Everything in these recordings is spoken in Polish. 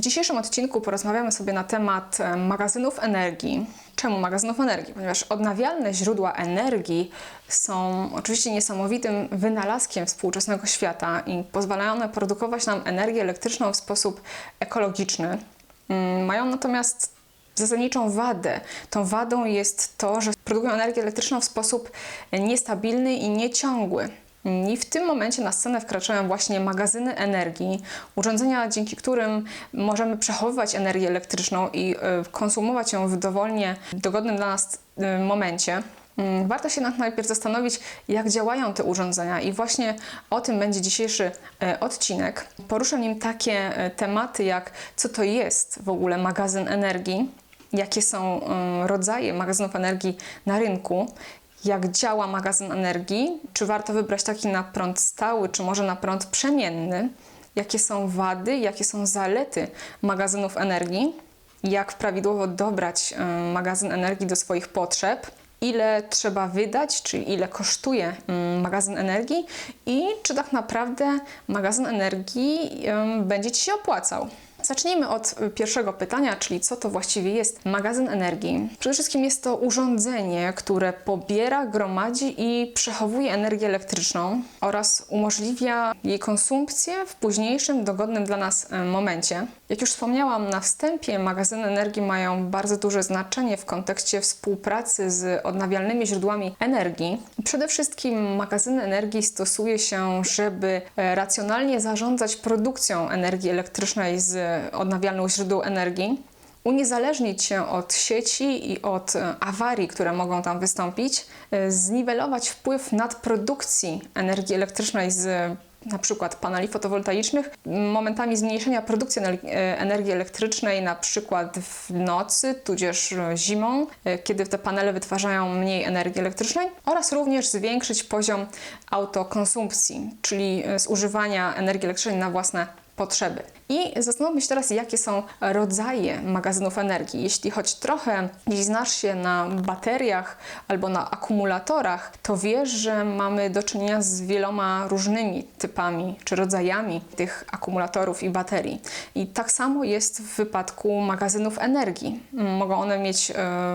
W dzisiejszym odcinku porozmawiamy sobie na temat e, magazynów energii. Czemu magazynów energii? Ponieważ odnawialne źródła energii są oczywiście niesamowitym wynalazkiem współczesnego świata i pozwalają one produkować nam energię elektryczną w sposób ekologiczny. Mm, Mają natomiast zasadniczą wadę. Tą wadą jest to, że produkują energię elektryczną w sposób niestabilny i nieciągły. I w tym momencie na scenę wkraczają właśnie magazyny energii, urządzenia, dzięki którym możemy przechowywać energię elektryczną i y, konsumować ją w dowolnie dogodnym dla nas y, momencie. Mm, Warto się najpierw zastanowić, jak działają te urządzenia, i właśnie o tym będzie dzisiejszy e, odcinek. Poruszę nim takie tematy, jak co to jest w ogóle magazyn energii, jakie są rodzaje magazynów energii na rynku, jak działa magazyn energii, czy warto wybrać taki na prąd stały, czy może na prąd przemienny, jakie są wady, jakie są zalety magazynów energii, jak prawidłowo dobrać y, magazyn energii do swoich potrzeb, ile trzeba wydać, czy ile kosztuje y, magazyn energii? I czy tak naprawdę magazyn energii będzie Ci się opłacał. Zacznijmy od y, pierwszego pytania, czyli co to właściwie jest magazyn energii. Przede wszystkim jest to urządzenie, które pobiera, gromadzi i przechowuje energię elektryczną oraz umożliwia jej konsumpcję w późniejszym, dogodnym dla nas y, momencie. Jak już wspomniałam na wstępie, magazyny energii mają bardzo duże znaczenie w kontekście współpracy z odnawialnymi źródłami energii. Przede wszystkim magazyny energii stosuje się, żeby e, racjonalnie zarządzać produkcją energii elektrycznej z odnawialnych źródeł energii, uniezależnić się od sieci i od e, awarii, które mogą tam wystąpić, e, zniwelować wpływ nadprodukcji energii elektrycznej z na przykład paneli fotowoltaicznych, momentami zmniejszenia produkcji ener- e, energii elektrycznej, na przykład w nocy, tudzież e, zimą, e, kiedy te panele wytwarzają mniej energii elektrycznej, oraz również zwiększyć poziom autokonsumpcji, czyli e, zużywania energii elektrycznej na własne potrzeby. I zastanówmy się teraz, jakie są rodzaje magazynów energii. Jeśli choć trochę gdzieś znasz się na bateriach albo na akumulatorach, to wiesz, że mamy do czynienia z wieloma różnymi typami czy rodzajami tych akumulatorów i baterii. I tak samo jest w wypadku magazynów energii. Mogą one mieć, e,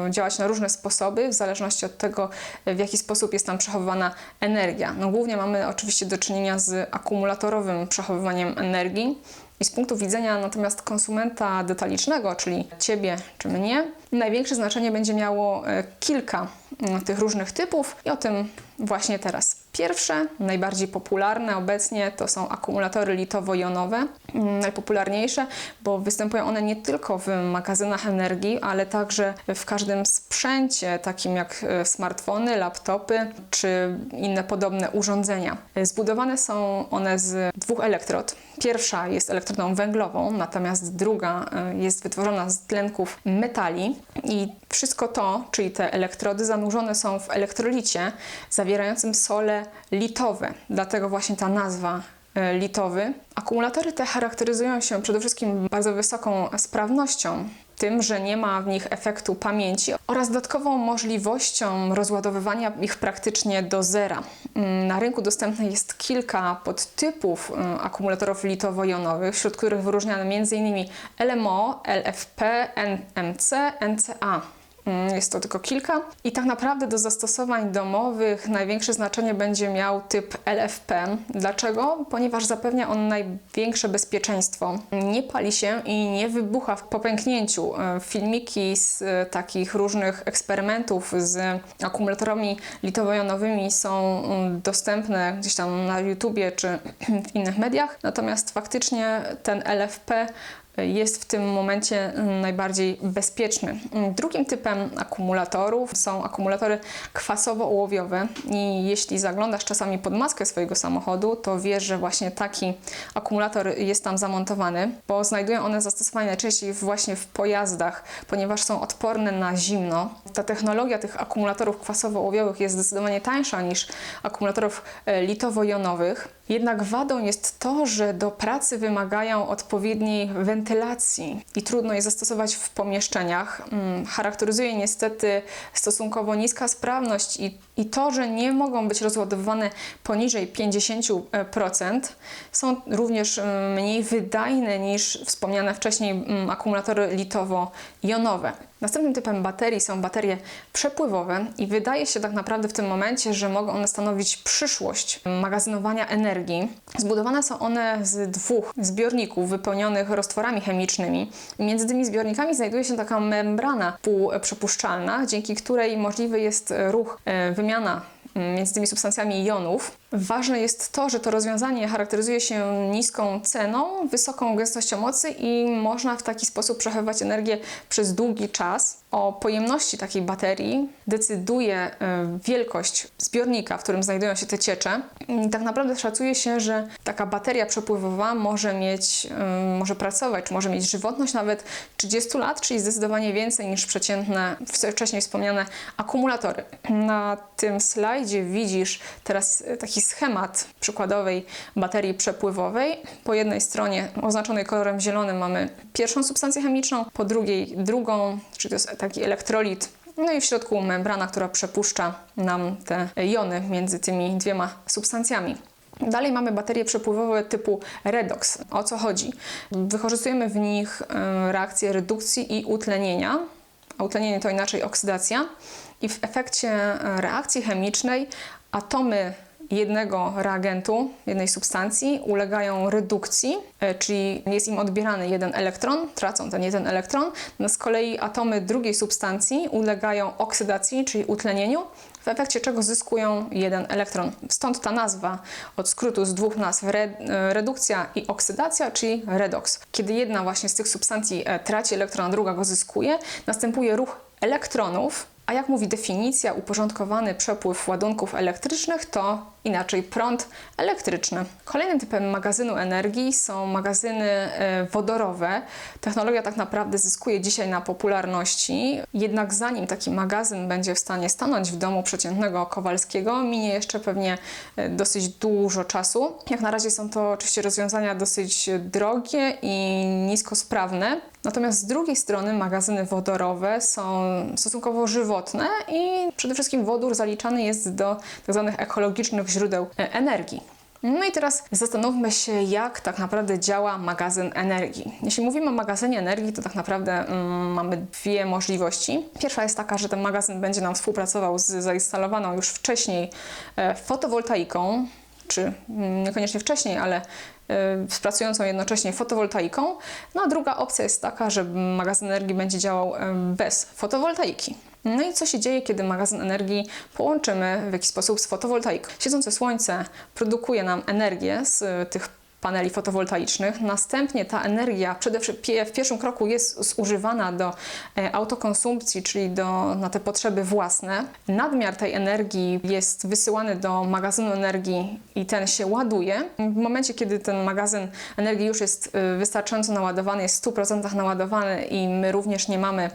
działać na różne sposoby, w zależności od tego, w jaki sposób jest tam przechowywana energia. No, głównie mamy oczywiście do czynienia z akumulatorowym przechowywaniem energii. I z punktu widzenia natomiast konsumenta detalicznego, czyli ciebie czy mnie, największe znaczenie będzie miało e, kilka mm, tych różnych typów i o tym właśnie teraz. Pierwsze, najbardziej popularne obecnie to są akumulatory litowo-jonowe, mm, najpopularniejsze, bo występują one nie tylko w magazynach energii, ale także w każdym sprzęcie, takim jak e, smartfony, laptopy czy inne podobne urządzenia. Zbudowane są one z dwóch elektrod. Pierwsza jest elektrodą węglową, natomiast druga e, jest wytworzona z tlenków metali i wszystko to, czyli te elektrody zanurzone są w elektrolicie zawierającym sole litowe. Dlatego właśnie ta nazwa e, litowy. Akumulatory te charakteryzują się przede wszystkim bardzo wysoką sprawnością, tym, że nie ma w nich efektu pamięci oraz dodatkową możliwością rozładowywania ich praktycznie do zera. Mm, Na rynku dostępnych jest kilka podtypów mm, akumulatorów litowo-jonowych, wśród których wyróżniane m.in. LMO, LFP, NMC, NCA. Mm, Jest to tylko kilka. I tak naprawdę do zastosowań domowych największe znaczenie będzie miał typ LFP. Dlaczego? Ponieważ zapewnia on największe bezpieczeństwo. Nie pali się i nie wybucha po pęknięciu. E, Filmiki z e, takich różnych eksperymentów z akumulatorami litowo-jonowymi są mm, dostępne gdzieś tam na YouTubie czy w innych mediach. Natomiast faktycznie ten LFP jest w tym momencie mm, najbardziej bezpieczny. Mm, Drugim typem akumulatorów są akumulatory kwasowo-ołowiowe i jeśli zaglądasz czasami pod maskę swojego samochodu, to wiesz, że właśnie taki akumulator jest tam zamontowany, bo znajdują one zastosowanie najczęściej właśnie w pojazdach, ponieważ są odporne na zimno. Ta technologia tych akumulatorów kwasowo-ołowiowych jest zdecydowanie tańsza niż akumulatorów e, litowo-jonowych. Jednak wadą jest to, że do pracy wymagają odpowiedniej wentylacji i trudno je zastosować w pomieszczeniach. Mm, Charakteryzuje niestety stosunkowo niska sprawność i, i to, że nie mogą być rozładowywane poniżej 50%, są również mm, mniej wydajne niż wspomniane wcześniej mm, akumulatory litowo-jonowe. Następnym typem baterii są baterie przepływowe i wydaje się tak naprawdę w tym momencie, że mogą one stanowić przyszłość magazynowania energii. Zbudowane są one z dwóch zbiorników wypełnionych roztworami chemicznymi. Między tymi zbiornikami znajduje się taka membrana półprzepuszczalna, dzięki której możliwy jest ruch, e, wymiana między tymi substancjami jonów. Ważne jest to, że to rozwiązanie charakteryzuje się niską ceną, wysoką gęstością mocy i można w taki sposób przechowywać energię przez długi czas. O pojemności takiej baterii decyduje e, wielkość zbiornika, w którym znajdują się te ciecze. I tak naprawdę szacuje się, że taka bateria przepływowa może mieć, e, może pracować, czy może mieć żywotność nawet 30 lat, czyli zdecydowanie więcej niż przeciętne, wcześniej wspomniane akumulatory. Na tym slajdzie widzisz teraz taki schemat przykładowej baterii przepływowej. Po jednej stronie oznaczonej kolorem zielonym mamy pierwszą substancję chemiczną, po drugiej drugą, czyli to jest taki elektrolit. No i w środku membrana, która przepuszcza nam te jony między tymi dwiema substancjami. Dalej mamy baterie przepływowe typu redox. O co chodzi? Wykorzystujemy w nich e, reakcje redukcji i utlenienia. A utlenienie to inaczej oksydacja. I w efekcie e, reakcji chemicznej atomy jednego reagentu, jednej substancji ulegają redukcji, e, czyli jest im odbierany jeden elektron, tracą ten jeden elektron, no z kolei atomy drugiej substancji ulegają oksydacji, czyli utlenieniu, w efekcie czego zyskują jeden elektron. Stąd ta nazwa od skrótu z dwóch nazw re, e, redukcja i oksydacja, czyli redox. Kiedy jedna właśnie z tych substancji e, traci elektron, a druga go zyskuje, następuje ruch elektronów, a jak mówi definicja, uporządkowany przepływ ładunków elektrycznych to inaczej prąd elektryczny. Kolejnym typem magazynu energii są magazyny e, wodorowe. Technologia tak naprawdę zyskuje dzisiaj na popularności, jednak zanim taki magazyn będzie w stanie stanąć w domu przeciętnego Kowalskiego, minie jeszcze pewnie e, dosyć dużo czasu. Jak na razie są to oczywiście rozwiązania dosyć drogie i niskosprawne. Natomiast z drugiej strony magazyny wodorowe są stosunkowo żywotne i przede wszystkim wodór zaliczany jest do tzw. Tak ekologicznych źródeł e, energii. No i teraz zastanówmy się, jak tak naprawdę działa magazyn energii. Jeśli mówimy o magazynie energii, to tak naprawdę mm, mamy dwie możliwości. Pierwsza jest taka, że ten magazyn będzie nam współpracował z zainstalowaną już wcześniej e, fotowoltaiką, czy mm, niekoniecznie wcześniej, ale z pracującą jednocześnie fotowoltaiką. No a druga opcja jest taka, że magazyn energii będzie działał bez fotowoltaiki. No i co się dzieje, kiedy magazyn energii połączymy w jakiś sposób z fotowoltaiką? Siedzące słońce produkuje nam energię z tych paneli fotowoltaicznych. Następnie ta energia przede wszystkim w pierwszym kroku jest zużywana do e, autokonsumpcji, czyli do, na te potrzeby własne. Nadmiar tej energii jest wysyłany do magazynu energii i ten się ładuje. W momencie, kiedy ten magazyn energii już jest e, wystarczająco naładowany, jest w 100% naładowany i my również nie mamy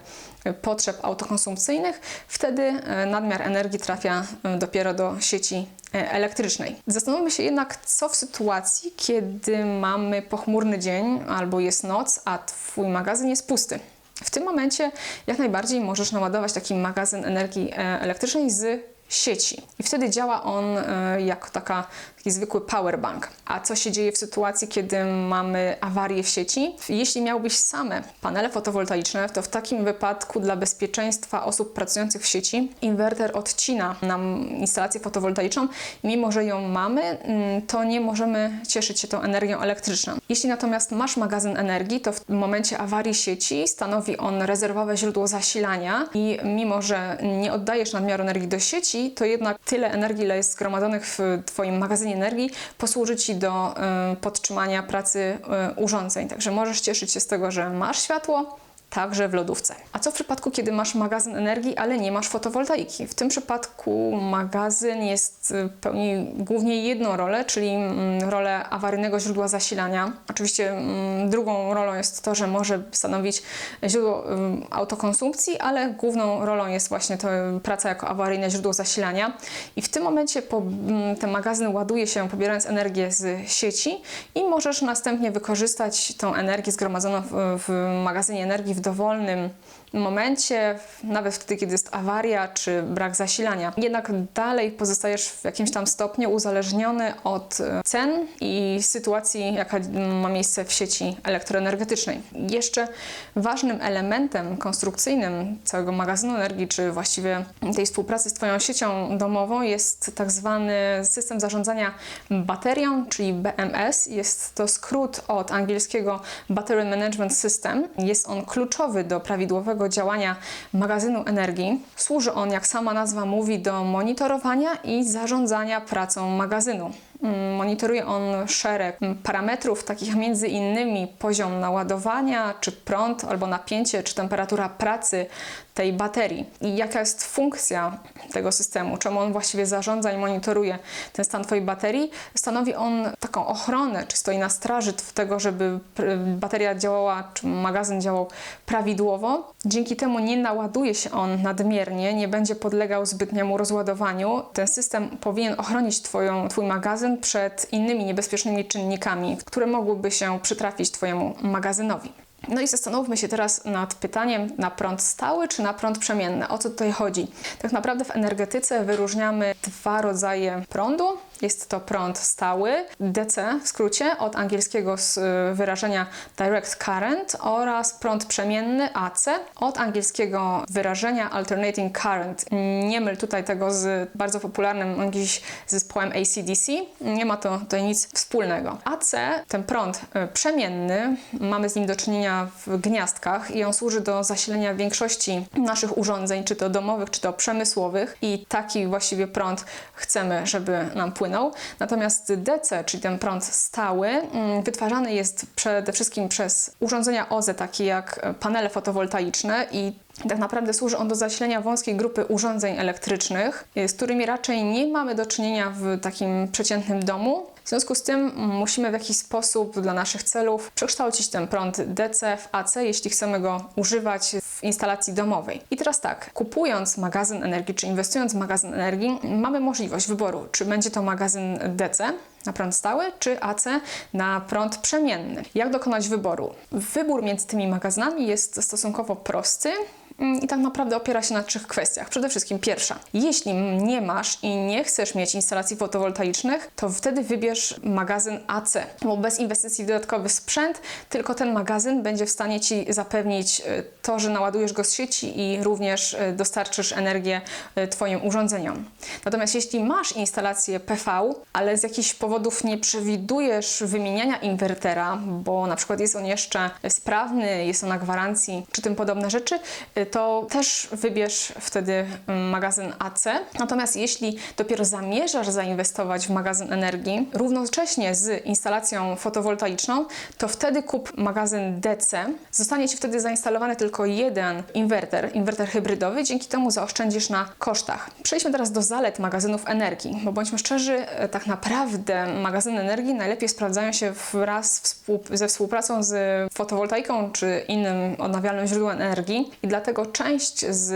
potrzeb autokonsumpcyjnych, wtedy nadmiar energii trafia dopiero do sieci E, elektrycznej. Zastanówmy się jednak, co w sytuacji, kiedy mamy pochmurny dzień albo jest noc, a Twój magazyn jest pusty. W tym momencie jak najbardziej możesz naładować taki magazyn energii e, elektrycznej z sieci. I wtedy działa on e, jako taka, taki zwykły powerbank. A co się dzieje w sytuacji, kiedy mamy awarię w sieci? Jeśli miałbyś same panele fotowoltaiczne, to w takim wypadku dla bezpieczeństwa osób pracujących w sieci inwerter odcina nam instalację fotowoltaiczną. Mimo, że ją mamy, mm, to nie możemy cieszyć się tą energią elektryczną. Jeśli natomiast masz magazyn energii, to w momencie awarii sieci stanowi on rezerwowe źródło zasilania i mimo, że nie oddajesz nadmiaru energii do sieci, to jednak tyle energii, ile jest zgromadzonych w Twoim magazynie energii, posłuży Ci do y, podtrzymania pracy y, urządzeń. Także możesz cieszyć się z tego, że masz światło także w lodówce. A co w przypadku, kiedy masz magazyn energii, ale nie masz fotowoltaiki? W tym przypadku magazyn jest y, pełni głównie jedną rolę, czyli mm, rolę awaryjnego źródła zasilania. Oczywiście mm, drugą rolą jest to, że może stanowić źródło ym, autokonsumpcji, ale główną rolą jest właśnie to y, praca jako awaryjne źródło zasilania. I w tym momencie mm, ten magazyn ładuje się pobierając energię z sieci i możesz następnie wykorzystać tą energię zgromadzoną w, w magazynie energii w dowolnym momencie, nawet wtedy, kiedy jest awaria czy brak zasilania. Jednak dalej pozostajesz w jakimś tam stopniu uzależniony od e, cen i sytuacji, jaka ma miejsce w sieci elektroenergetycznej. Jeszcze ważnym elementem konstrukcyjnym całego magazynu energii, czy właściwie tej współpracy z Twoją siecią domową jest tak zwany system zarządzania baterią, czyli BMS. Jest to skrót od angielskiego Battery Management System. Jest on kluczowy do prawidłowego działania magazynu energii. Służy on, jak sama nazwa mówi, do monitorowania i zarządzania pracą magazynu. Monitoruje on szereg parametrów, takich między innymi poziom naładowania, czy prąd, albo napięcie, czy temperatura pracy tej baterii. I jaka jest funkcja tego systemu, czemu on właściwie zarządza i monitoruje ten stan Twojej baterii. Stanowi on taką ochronę, czy stoi na straży tego, żeby bateria działała, czy magazyn działał prawidłowo. Dzięki temu nie naładuje się on nadmiernie, nie będzie podlegał zbytniemu rozładowaniu. Ten system powinien ochronić twoją, Twój magazyn przed innymi niebezpiecznymi czynnikami, które mogłyby się przytrafić Twojemu magazynowi. No i zastanówmy się teraz nad pytaniem na prąd stały czy na prąd przemienny. O co tutaj chodzi? Tak naprawdę w energetyce wyróżniamy dwa rodzaje prądu. Jest to prąd stały, DC w skrócie, od angielskiego y, wyrażenia direct current oraz prąd przemienny AC od angielskiego wyrażenia alternating current. Nie myl tutaj tego z bardzo popularnym dziś zespołem ACDC. Nie ma to tutaj nic wspólnego. AC, ten prąd y, przemienny, mamy z nim do czynienia w gniazdkach i on służy do zasilenia większości naszych urządzeń, czy to domowych, czy to przemysłowych i taki właściwie prąd chcemy, żeby nam płynął. Natomiast DC, czyli ten prąd stały, mm, wytwarzany jest przede wszystkim przez urządzenia OZE, takie jak panele fotowoltaiczne i tak naprawdę służy on do zasilenia wąskiej grupy urządzeń elektrycznych, z którymi raczej nie mamy do czynienia w takim przeciętnym domu. W związku z tym musimy w jakiś sposób dla naszych celów przekształcić ten prąd DC w AC, jeśli chcemy go używać w instalacji domowej. I teraz tak, kupując magazyn energii, czy inwestując w magazyn energii, mamy możliwość wyboru, czy będzie to magazyn DC, na prąd stały, czy AC na prąd przemienny. Jak dokonać wyboru? Wybór między tymi magazynami jest stosunkowo prosty. Mm, I tak naprawdę opiera się na trzech kwestiach. Przede wszystkim pierwsza. Jeśli nie masz i nie chcesz mieć instalacji fotowoltaicznych, to wtedy wybierz magazyn AC, bo bez inwestycji w dodatkowy sprzęt, tylko ten magazyn będzie w stanie Ci zapewnić y, to, że naładujesz go z sieci i również y, dostarczysz energię y, Twoim urządzeniom. Natomiast jeśli masz instalację PV, ale z jakichś powodów nie przewidujesz wymieniania inwertera, bo na przykład jest on jeszcze sprawny, jest on na gwarancji, czy tym podobne rzeczy, to też wybierz wtedy mm, magazyn AC. Natomiast jeśli dopiero zamierzasz zainwestować w magazyn energii równocześnie z instalacją fotowoltaiczną, to wtedy kup magazyn DC. Zostanie Ci wtedy zainstalowany tylko jeden inwerter, inwerter hybrydowy, dzięki temu zaoszczędzisz na kosztach. Przejdźmy teraz do zalet magazynów energii, bo bądźmy szczerzy, e, tak naprawdę magazyny energii najlepiej sprawdzają się wraz ze współpracą z fotowoltaiką czy innym odnawialnym źródłem energii i dlatego część z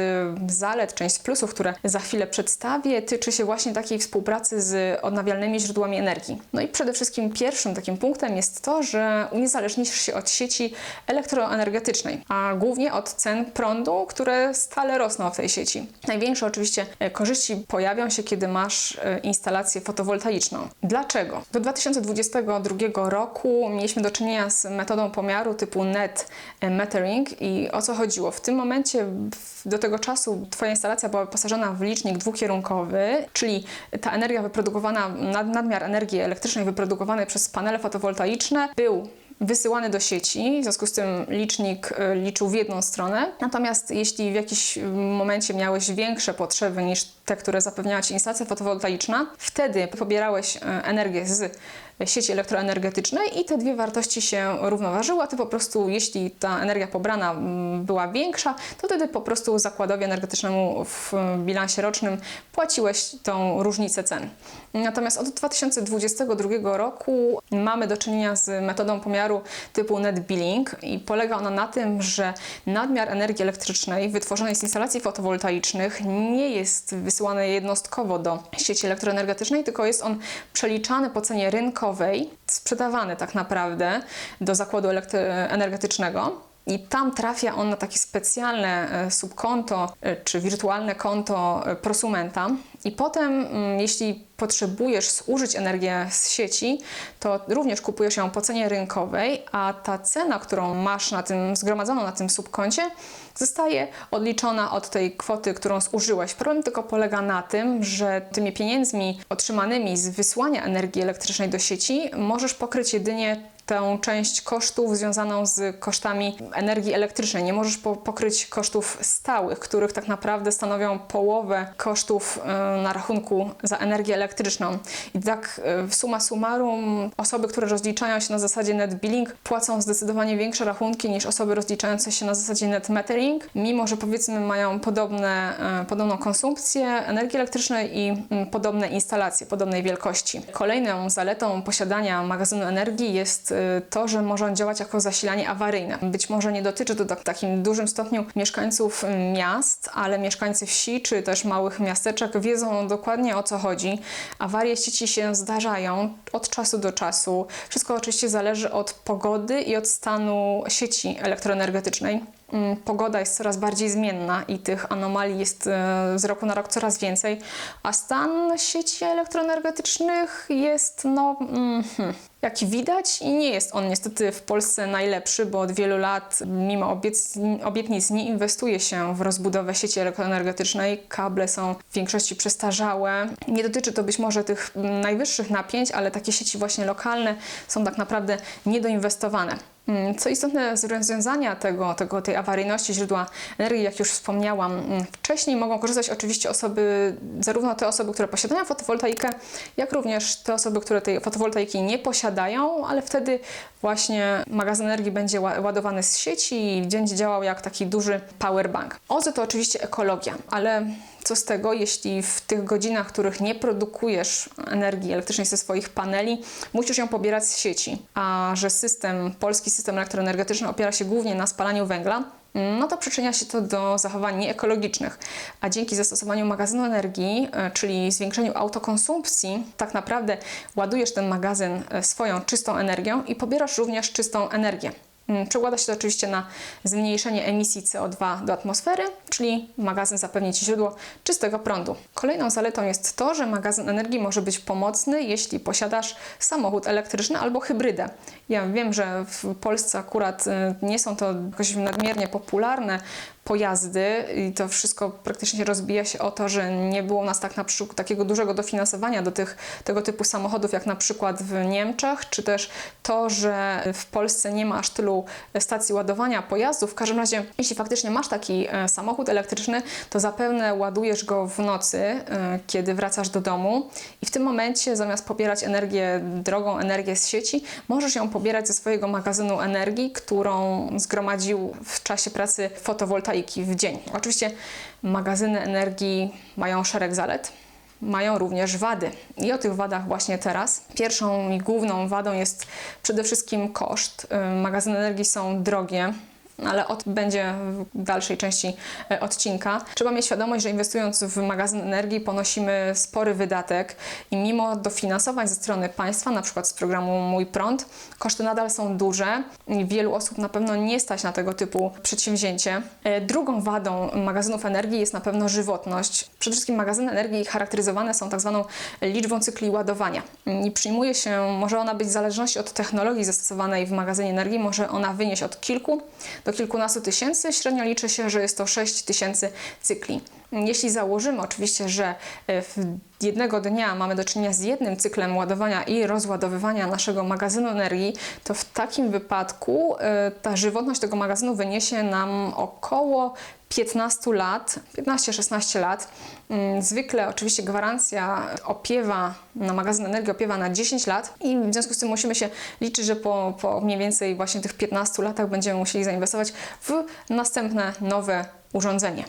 zalet, część z plusów, które za chwilę przedstawię, tyczy się właśnie takiej współpracy z odnawialnymi źródłami energii. No i przede wszystkim pierwszym takim punktem jest to, że uniezależnisz się od sieci elektroenergetycznej, a głównie od cen prądu, które stale rosną w tej sieci. Największe oczywiście e, korzyści pojawią się, kiedy masz e, instalację fotowoltaiczną. Dlaczego? Do 2022 roku mieliśmy do czynienia z metodą pomiaru typu net metering i o co chodziło? W tym momencie w- do tego czasu Twoja instalacja była wyposażona w licznik dwukierunkowy, czyli ta energia wyprodukowana, nad, nadmiar energii elektrycznej wyprodukowanej przez panele fotowoltaiczne był wysyłany do sieci, w związku z tym licznik y, liczył w jedną stronę. Natomiast jeśli w jakimś momencie miałeś większe potrzeby niż te, które zapewniała Ci instalacja fotowoltaiczna, wtedy pobierałeś y, energię z sieci elektroenergetycznej i te dwie wartości się równoważyły, a Ty po prostu, jeśli ta energia pobrana mm, była większa, to wtedy po prostu zakładowi energetycznemu w bilansie rocznym płaciłeś tą różnicę cen. Natomiast od 2022 roku mamy do czynienia z metodą pomiaru typu net billing i polega ona na tym, że nadmiar energii elektrycznej wytworzonej z instalacji fotowoltaicznych nie jest wysyłany jednostkowo do sieci elektroenergetycznej, tylko jest on przeliczany po cenie rynkowej, sprzedawany tak naprawdę do zakładu energetycznego i tam trafia on na takie specjalne e, subkonto e, czy wirtualne konto e, prosumenta. I potem, mm, jeśli potrzebujesz zużyć energię z sieci, to również kupujesz ją po cenie rynkowej, a ta cena, którą masz na tym zgromadzoną na tym subkoncie, zostaje odliczona od tej kwoty, którą zużyłeś. Problem tylko polega na tym, że tymi pieniędzmi otrzymanymi z wysłania energii elektrycznej do sieci możesz pokryć jedynie tę część kosztów związaną z kosztami energii elektrycznej. Nie możesz po pokryć kosztów stałych, których tak naprawdę stanowią połowę kosztów y, na rachunku za energię elektryczną. I tak y, suma summarum osoby, które rozliczają się na zasadzie net billing płacą zdecydowanie większe rachunki niż osoby rozliczające się na zasadzie net metering, mimo że powiedzmy mają podobne, y, podobną konsumpcję energii elektrycznej i y, podobne instalacje, podobnej wielkości. Kolejną zaletą posiadania magazynu energii jest to, że może on działać jako zasilanie awaryjne. Być może nie dotyczy to w takim dużym stopniu mieszkańców miast, ale mieszkańcy wsi czy też małych miasteczek wiedzą dokładnie o co chodzi. Awarie sieci się zdarzają od czasu do czasu. Wszystko oczywiście zależy od pogody i od stanu sieci elektroenergetycznej. Mm, pogoda jest coraz bardziej zmienna i tych anomalii jest e, z roku na rok coraz więcej, a stan sieci elektroenergetycznych jest, no, mm, hmm, jak widać, i nie jest on niestety w Polsce najlepszy, bo od wielu lat, mimo obiec, obietnic, nie inwestuje się w rozbudowę sieci elektroenergetycznej. Kable są w większości przestarzałe. Nie dotyczy to być może tych najwyższych napięć, ale takie sieci właśnie lokalne są tak naprawdę niedoinwestowane. Mm, co istotne, z rozwiązania tego, tego, tej awaryjności źródła energii, jak już wspomniałam mm, wcześniej, mogą korzystać oczywiście osoby, zarówno te osoby, które posiadają fotowoltaikę, jak również te osoby, które tej fotowoltaiki nie posiadają, ale wtedy właśnie magazyn energii będzie ładowany z sieci i będzie działał jak taki duży powerbank. OZE to oczywiście ekologia, ale co z tego, jeśli w tych godzinach, w których nie produkujesz energii elektrycznej ze swoich paneli, musisz ją pobierać z sieci, a że system, polski system elektroenergetyczny opiera się głównie na spalaniu węgla, no to przyczynia się to do zachowań nieekologicznych. A dzięki zastosowaniu magazynu energii, e, czyli zwiększeniu autokonsumpcji, tak naprawdę ładujesz ten magazyn e, swoją czystą energią i pobierasz również czystą energię. Mm, przekłada się to oczywiście na zmniejszenie emisji CO2 do atmosfery, czyli magazyn zapewni Ci źródło czystego prądu. Kolejną zaletą jest to, że magazyn energii może być pomocny, jeśli posiadasz samochód elektryczny albo hybrydę. Ja wiem, że w Polsce akurat y, nie są to jakoś nadmiernie popularne pojazdy i to wszystko praktycznie rozbija się o to, że nie było u nas tak na przykład takiego dużego dofinansowania do tych, tego typu samochodów jak na przykład w Niemczech, czy też to, że w Polsce nie ma aż tylu stacji ładowania pojazdów. W każdym razie, jeśli faktycznie masz taki e, samochód elektryczny, to zapewne ładujesz go w nocy, e, kiedy wracasz do domu i w tym momencie zamiast pobierać energię, drogą energię z sieci, możesz ją pobierać ze swojego magazynu energii, którą zgromadził w czasie pracy fotowoltaiki fotowoltaiki w dzień. Oczywiście magazyny energii mają szereg zalet, mają również wady. I o tych wadach właśnie teraz. Pierwszą i główną wadą jest przede wszystkim koszt. Magazyny energii są drogie, ale o tym będzie w dalszej części e, odcinka. Trzeba mieć świadomość, że inwestując w magazyn energii ponosimy spory wydatek i mimo dofinansowań ze strony państwa, na przykład z programu Mój Prąd, koszty nadal są duże i wielu osób na pewno nie stać na tego typu przedsięwzięcie. E, drugą wadą magazynów energii jest na pewno żywotność. Przede wszystkim magazyny energii charakteryzowane są tak zwaną liczbą cykli ładowania i przyjmuje się, może ona być w zależności od technologii zastosowanej w magazynie energii, może ona wynieść od kilku do kilkunastu tysięcy. Średnio liczy się, że jest to 6 tysięcy cykli. Jeśli założymy oczywiście, że e, w jednego dnia mamy do czynienia z jednym cyklem ładowania i rozładowywania naszego magazynu energii, to w takim wypadku e, ta żywotność tego magazynu wyniesie nam około 15 lat, 15-16 lat. Mm, Zwykle oczywiście gwarancja opiewa na magazyn energii opiewa na 10 lat i w związku z tym musimy się liczyć, że po, po mniej więcej właśnie tych 15 latach będziemy musieli zainwestować w następne nowe urządzenie.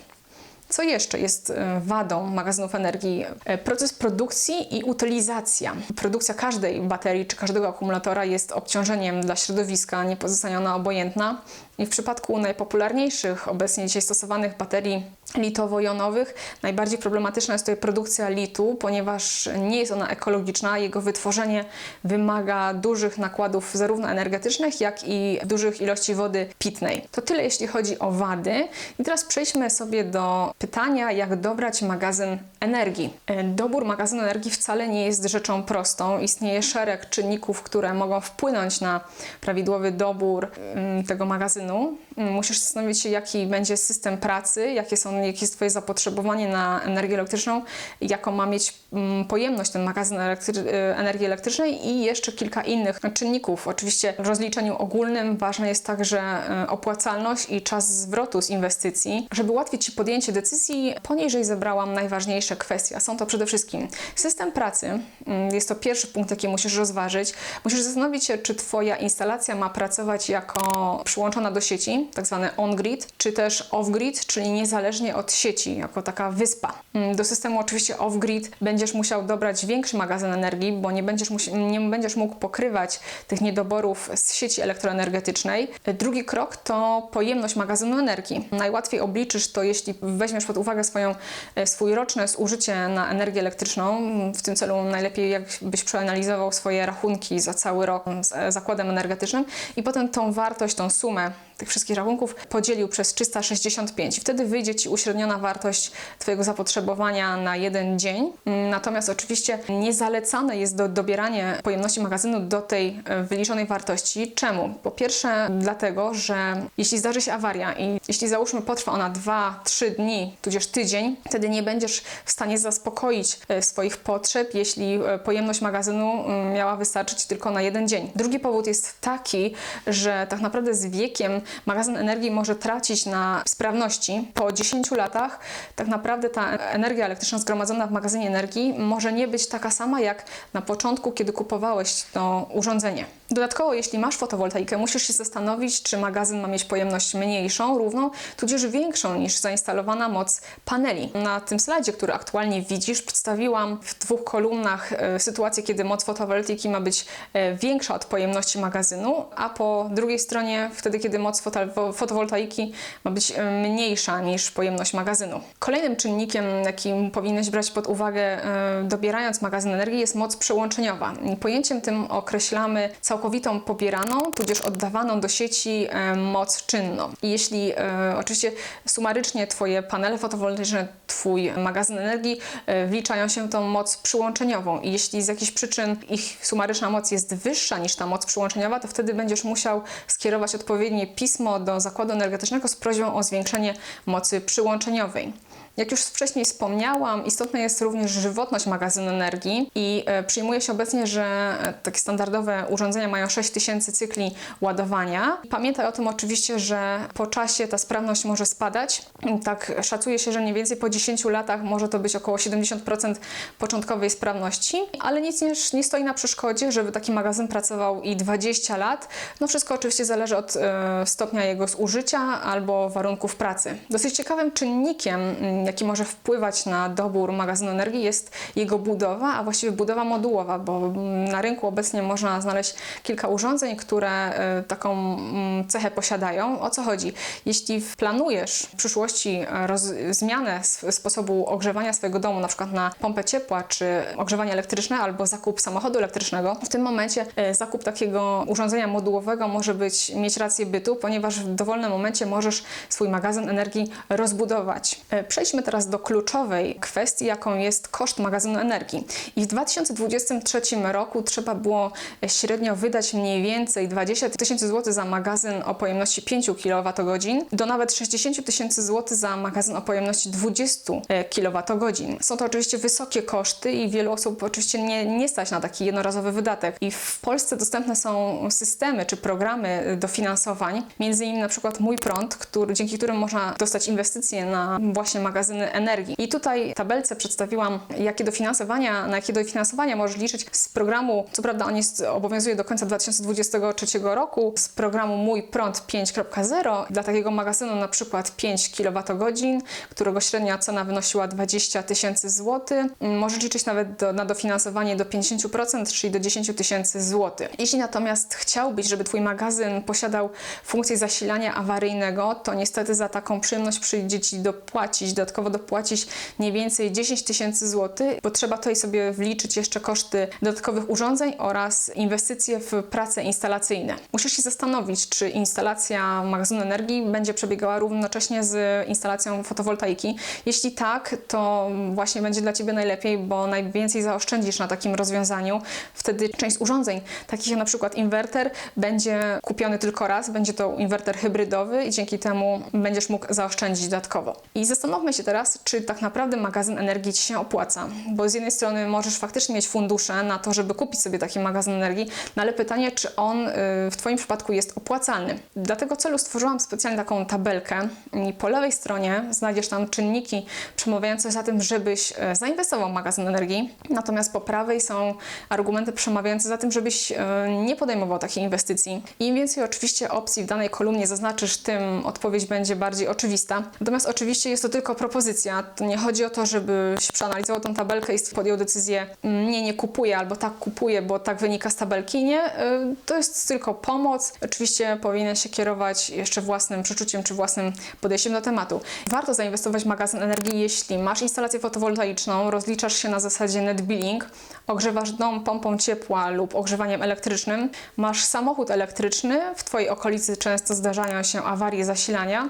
Co jeszcze jest e, wadą magazynów energii? E, Proces produkcji i utylizacja. Produkcja każdej baterii czy każdego akumulatora jest obciążeniem dla środowiska, nie pozostaje ona obojętna. I w przypadku najpopularniejszych obecnie dzisiaj stosowanych baterii litowo-jonowych najbardziej problematyczna jest tutaj produkcja litu, ponieważ nie jest ona ekologiczna. Jego wytworzenie wymaga dużych nakładów zarówno energetycznych, jak i dużych ilości wody pitnej. To tyle jeśli chodzi o wady. I teraz przejdźmy sobie do pytania, jak dobrać magazyn energii. E, Dobór magazynu energii wcale nie jest rzeczą prostą. Istnieje szereg czynników, które mogą wpłynąć na prawidłowy dobór mm, tego magazynu. Mm, Musisz zastanowić się, jaki będzie system pracy, jakie, są, jakie jest Twoje zapotrzebowanie na energię elektryczną, jaką ma mieć mm, pojemność ten magazyn elektry- e, energii elektrycznej i jeszcze kilka innych czynników. Oczywiście w rozliczeniu ogólnym ważne jest także e, opłacalność i czas zwrotu z inwestycji. Żeby ułatwić Ci podjęcie decyzji, poniżej zebrałam najważniejsze kwestie. Są to przede wszystkim system pracy. Mm, Jest to pierwszy punkt, jaki musisz rozważyć. Musisz zastanowić się, czy Twoja instalacja ma pracować jako przyłączona do sieci, tak zwany on-grid, czy też off-grid, czyli niezależnie od sieci, jako taka wyspa. Mm, Do systemu oczywiście off-grid będziesz musiał dobrać większy magazyn energii, bo nie będziesz, nie będziesz mógł pokrywać tych niedoborów z sieci elektroenergetycznej. Drugi krok to pojemność magazynu energii. Najłatwiej obliczysz to, jeśli weźmiesz pod uwagę swoją, e, swój roczne zużycie na energię elektryczną. W tym celu najlepiej jakbyś przeanalizował swoje rachunki za cały rok z e, zakładem energetycznym i potem tą wartość, tą sumę tych wszystkich rachunków podzielił przez 365 i wtedy wyjdzie Ci uśredniona wartość Twojego zapotrzebowania na jeden dzień. Natomiast oczywiście niezalecane jest do, dobieranie pojemności magazynu do tej e, wyliczonej wartości. Czemu? Po pierwsze dlatego, że jeśli zdarzy się awaria i jeśli załóżmy potrwa ona 2-3 dni, tudzież tydzień, wtedy nie będziesz w stanie zaspokoić e, swoich potrzeb, jeśli pojemność magazynu mm, miała wystarczyć tylko na jeden dzień. Drugi powód jest taki, że tak naprawdę z wiekiem magazyn energii może tracić na sprawności. Po 10 latach tak naprawdę ta energia elektryczna zgromadzona w magazynie energii może nie być taka sama jak na początku, kiedy kupowałeś to urządzenie. Dodatkowo, jeśli masz fotowoltaikę, musisz się zastanowić, czy magazyn ma mieć pojemność mniejszą, równą, tudzież większą niż zainstalowana moc paneli. Na tym slajdzie, który aktualnie widzisz, przedstawiłam w dwóch kolumnach e, sytuację, kiedy moc fotowoltaiki ma być e, większa od pojemności magazynu, a po drugiej stronie wtedy, kiedy moc foto- fotowoltaiki ma być e, mniejsza niż pojemność magazynu. Kolejnym czynnikiem, jaki powinieneś brać pod uwagę dobierając magazyn energii jest moc przełączeniowa. Pojęciem tym określamy całkowitą pobieraną, tudzież oddawaną do sieci e, moc czynną. I jeśli e, oczywiście sumarycznie Twoje panele fotowoltaiczne, Twój magazyn energii e, wliczają się tą moc przyłączeniową i jeśli z jakichś przyczyn ich sumaryczna moc jest wyższa niż ta moc przyłączeniowa, to wtedy będziesz musiał skierować odpowiednie pismo do zakładu energetycznego z prośbą o zwiększenie mocy przyłączeniowej. Jak już wcześniej wspomniałam, istotna jest również żywotność magazynu energii i e, przyjmuje się obecnie, że e, takie standardowe urządzenia mają 6000 cykli ładowania. Pamiętaj o tym oczywiście, że po czasie ta sprawność może spadać. Tak szacuje się, że mniej więcej po 10 latach może to być około 70% początkowej sprawności, ale nic nie, stoi na przeszkodzie, żeby taki magazyn pracował i 20 lat. No wszystko oczywiście zależy od e, stopnia jego zużycia albo warunków pracy. Dosyć ciekawym czynnikiem, mm, jaki może wpływać na dobór magazynu energii jest jego budowa, a właściwie budowa modułowa, bo mm, na rynku obecnie można znaleźć kilka urządzeń, które e, taką mm, cechę posiadają. O co chodzi? Jeśli planujesz w przyszłości e, zmianę sposobu ogrzewania swojego domu, na przykład na pompę ciepła, czy ogrzewanie elektryczne, albo zakup samochodu elektrycznego, w tym momencie e, zakup takiego urządzenia modułowego może być, mieć rację bytu, ponieważ w dowolnym momencie możesz swój magazyn energii rozbudować. E, Przejdźmy Przejdźmy teraz do kluczowej kwestii, jaką jest koszt magazynu energii. I w 2023 roku trzeba było średnio wydać mniej więcej 20 tysięcy złotych za magazyn o pojemności 5 kWh do nawet 60 tysięcy złotych za magazyn o pojemności 20 kWh. Są to oczywiście wysokie koszty i wielu osób oczywiście nie, nie stać na taki jednorazowy wydatek. I w Polsce dostępne są systemy czy programy dofinansowań, między innymi na przykład Mój Prąd, który, dzięki którym można dostać inwestycje na właśnie magazyny energii. I tutaj w tabelce przedstawiłam, jakie dofinansowania, na jakie dofinansowania możesz liczyć z programu, co prawda on jest, obowiązuje do końca 2023 roku, z programu Mój Prąd 5.0 dla takiego magazynu na przykład 5 kWh, którego średnia cena wynosiła 20 tysięcy złotych. Możesz liczyć nawet do, na dofinansowanie do 50%, czyli do 10 tysięcy złotych. Jeśli natomiast chciałbyś, żeby Twój magazyn posiadał funkcję zasilania awaryjnego, to niestety za taką przyjemność przyjdzie Ci dopłacić, dodatkowo dopłacić mniej więcej 10 tysięcy złotych, bo trzeba tutaj sobie wliczyć jeszcze koszty dodatkowych urządzeń oraz inwestycje w prace instalacyjne. Musisz się zastanowić, czy instalacja magazynu energii będzie przebiegała równocześnie z instalacją fotowoltaiki. Jeśli tak, to właśnie będzie dla Ciebie najlepiej, bo najwięcej zaoszczędzisz na takim rozwiązaniu. Wtedy część urządzeń, takich jak na przykład inwerter, będzie kupiony tylko raz, będzie to inwerter hybrydowy i dzięki temu będziesz mógł zaoszczędzić dodatkowo. I zastanówmy się teraz, czy tak naprawdę magazyn energii Ci się opłaca, bo z jednej strony możesz faktycznie mieć fundusze na to, żeby kupić sobie taki magazyn energii, no ale pytanie, czy on y, w Twoim przypadku jest opłacalny. Dla tego celu stworzyłam specjalnie taką tabelkę i po lewej stronie znajdziesz tam czynniki przemawiające za tym, żebyś e, zainwestował w magazyn energii, natomiast po prawej są argumenty przemawiające za tym, żebyś e, nie podejmował takiej inwestycji. Im więcej oczywiście opcji w danej kolumnie zaznaczysz, tym odpowiedź będzie bardziej oczywista. Natomiast oczywiście jest to tylko propozycja. To nie chodzi o to, żebyś przeanalizował tą tabelkę i podjął decyzję, "Mm, nie, nie kupuję albo tak kupuję, bo tak wynika z tabelki. Nie, y, to jest tylko pomoc. Oczywiście powinien się kierować jeszcze własnym przeczuciem czy własnym podejściem do tematu. Warto zainwestować w magazyn energii, jeśli masz instalację fotowoltaiczną, rozliczasz się na zasadzie net billing, ogrzewasz dom pompą ciepła lub ogrzewaniem elektrycznym, masz samochód elektryczny, w Twojej okolicy często zdarzają się awarie zasilania,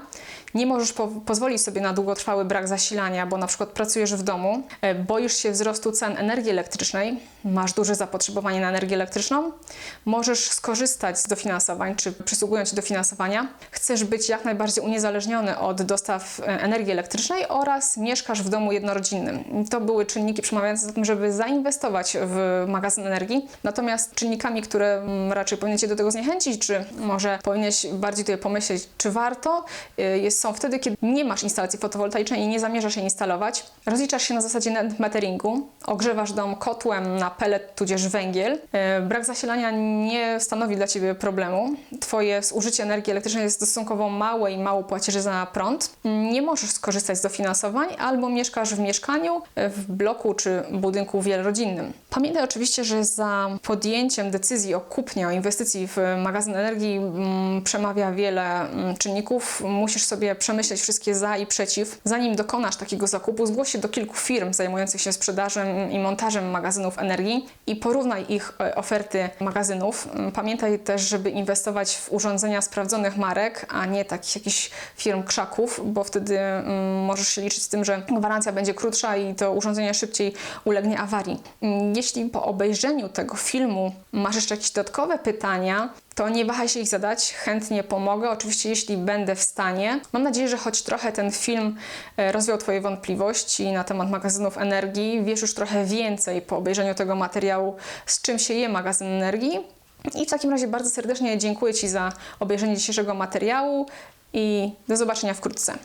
nie możesz po pozwolić sobie na długotrwały brak zasilania, bo na przykład pracujesz w domu, e, boisz się wzrostu cen energii elektrycznej, masz duże zapotrzebowanie na energię elektryczną, możesz skorzystać z dofinansowań, czy przysługują Ci dofinansowania, chcesz być jak najbardziej uniezależniony od dostaw e, energii elektrycznej oraz mieszkasz w domu jednorodzinnym. To były czynniki przemawiające za tym, żeby zainwestować w magazyn energii. Natomiast czynnikami, które mm, raczej powinny Cię do tego zniechęcić, czy może powinieneś bardziej tutaj pomyśleć, czy warto, y, jest, są wtedy, kiedy nie masz instalacji fotowoltaicznej i nie zamierzasz jej instalować. Rozliczasz się na zasadzie net meteringu, ogrzewasz dom kotłem na pellet tudzież węgiel. Y, Brak zasilania nie stanowi dla Ciebie problemu. Twoje zużycie energii elektrycznej jest stosunkowo małe i mało płacisz za prąd. Nie możesz skorzystać z dofinansowań albo mieszkasz w mieszkaniu, y, w bloku czy budynku wielorodzinnym. Pamiętaj oczywiście, że za podjęciem decyzji o kupnie, o inwestycji w magazyn energii mm, przemawia wiele mm, czynników. Musisz sobie przemyśleć wszystkie za i przeciw. Zanim dokonasz takiego zakupu, zgłoś się do kilku firm zajmujących się sprzedażą i montażem magazynów energii i porównaj ich e, oferty magazynów. Mm, Pamiętaj też, żeby inwestować w urządzenia sprawdzonych marek, a nie takich jakichś firm krzaków, bo wtedy możesz się liczyć z tym, że gwarancja będzie krótsza i to urządzenie szybciej ulegnie awarii. Mm, Jeśli po obejrzeniu tego filmu masz jeszcze jakieś dodatkowe pytania, to nie wahaj się ich zadać, chętnie pomogę. Oczywiście, jeśli będę w stanie. Mam nadzieję, że choć trochę ten film e, rozwiał Twoje wątpliwości na temat magazynów energii. Wiesz już trochę więcej po obejrzeniu tego materiału, z czym się je magazyn energii. I w takim razie bardzo serdecznie dziękuję Ci za obejrzenie dzisiejszego materiału i do zobaczenia wkrótce.